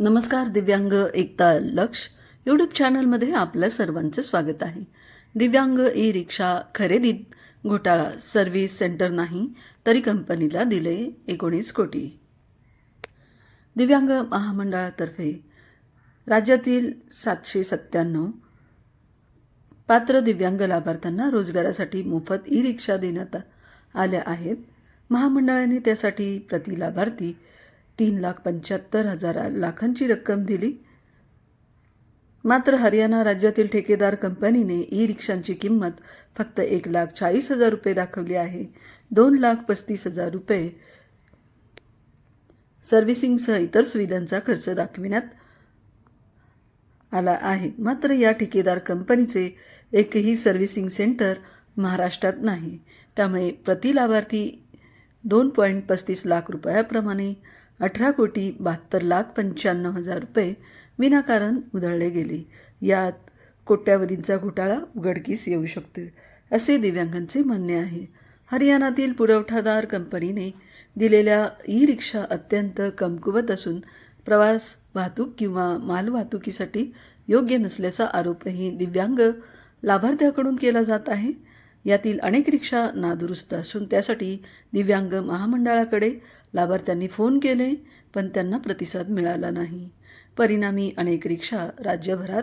नमस्कार दिव्यांग एकता लक्ष यूट्यूब चॅनलमध्ये आपल्या सर्वांचे स्वागत आहे. दिव्यांग ई रिक्षा खरेदीत घोटाळा सर्व्हिस सेंटर नाही तरी कंपनीला दिले एकोणीस कोटी. दिव्यांग महामंडळातर्फे राज्यातील सातशे सत्त्याण्णव पात्र दिव्यांग लाभार्थ्यांना रोजगारासाठी मोफत ई रिक्षा देण्यात आल्या आहेत. महामंडळाने त्यासाठी प्रति लाभार्थी तीन लाख पंच्याहत्तर हजार लाखांची रक्कम दिली. मात्र हरियाणा राज्यातील ठेकेदार कंपनीने ई रिक्षांची किंमत फक्त एक लाख चाळीस हजार रुपये दाखवली आहे. दोन लाख पस्तीस हजार रुपये सर्व्हिसिंगसह इतर सुविधांचा खर्च दाखविण्यात आला आहे. मात्र या ठेकेदार कंपनीचे एकही सर्व्हिसिंग सेंटर महाराष्ट्रात नाही. त्यामुळे प्रति लाभार्थी दोन पॉईंट पस्तीस लाख रुपयाप्रमाणे अठरा कोटी बहात्तर लाख पंच्याण्णव हजार रुपये विनाकारण उधळले गेले. यात कोट्यावधींचा घोटाळा उघडकीस येऊ शकते असे दिव्यांगांचे म्हणणे आहे. हरियाणातील पुरवठादार कंपनीने दिलेल्या ई रिक्षा अत्यंत कमकुवत असून प्रवास वाहतूक किंवा मालवाहतुकीसाठी योग्य नसल्याचा आरोपही दिव्यांग लाभार्थ्याकडून केला जात आहे. यातील अनेक रिक्षा नादुरुस्त असून त्यासाठी दिव्यांग महामंडळाकडे लाभार्थ्यांनी फोन केले पण त्यांना प्रतिसाद मिळाला नाही. परिणामी अनेक रिक्षा राज्यभरात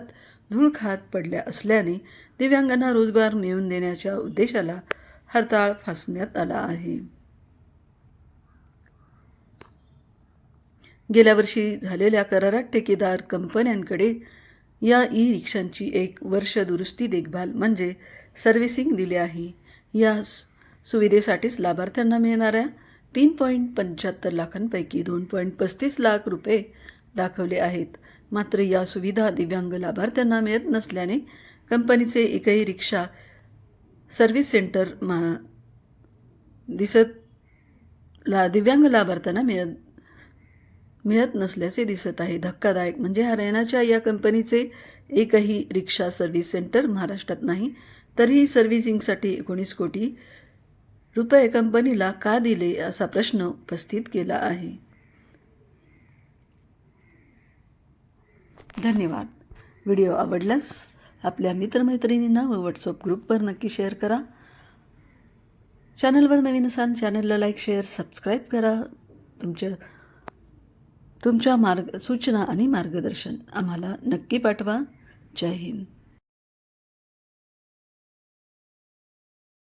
धूळ खात पडल्या असल्याने दिव्यांगांना रोजगार मिळवून देण्याच्या उद्देशाला हरताळ फासण्यात आला आहे. गेल्या वर्षी झालेल्या करारात ठेकेदार कंपन्यांकडे या ई रिक्षांची एक वर्ष दुरुस्ती देखभाल म्हणजे सर्व्हिसिंग दिली आहे. या सुविधेसाठीच लाभार्थ्यांना मिळणाऱ्या तीन पॉईंट पंच्याहत्तर लाखांपैकी दोन पॉईंट पस्तीस लाख रुपये दाखवले आहेत. मात्र या सुविधा दिव्यांग लाभार्थ्यांना मिळत नसल्याने कंपनीचे एकही रिक्षा सर्व्हिस सेंटर मा दिसत ला दिव्यांग लाभार्थ्यांना मिळत मिळत नसल्याचे दिसत आहे. धक्कादायक म्हणजे हरियाणाच्या या कंपनीचे एकही रिक्षा सर्व्हिस सेंटर महाराष्ट्रात नाही. तरीही सर्व्हिसिंगसाठी एकोणीस कोटी रुपये कंपनीला का दिले असा प्रश्न उपस्थित केला आहे. धन्यवाद. व्हिडिओ आवडल्यास आपल्या मित्रमैत्रिणींना व व्हॉट्सअप ग्रुपवर नक्की शेअर करा. चॅनलवर नवीन असाल चॅनलला लाईक शेअर सबस्क्राईब करा. तुमच्या तुमच्या मार्ग सूचना आणि मार्गदर्शन आम्हाला नक्की पाठवा. जय हिंद.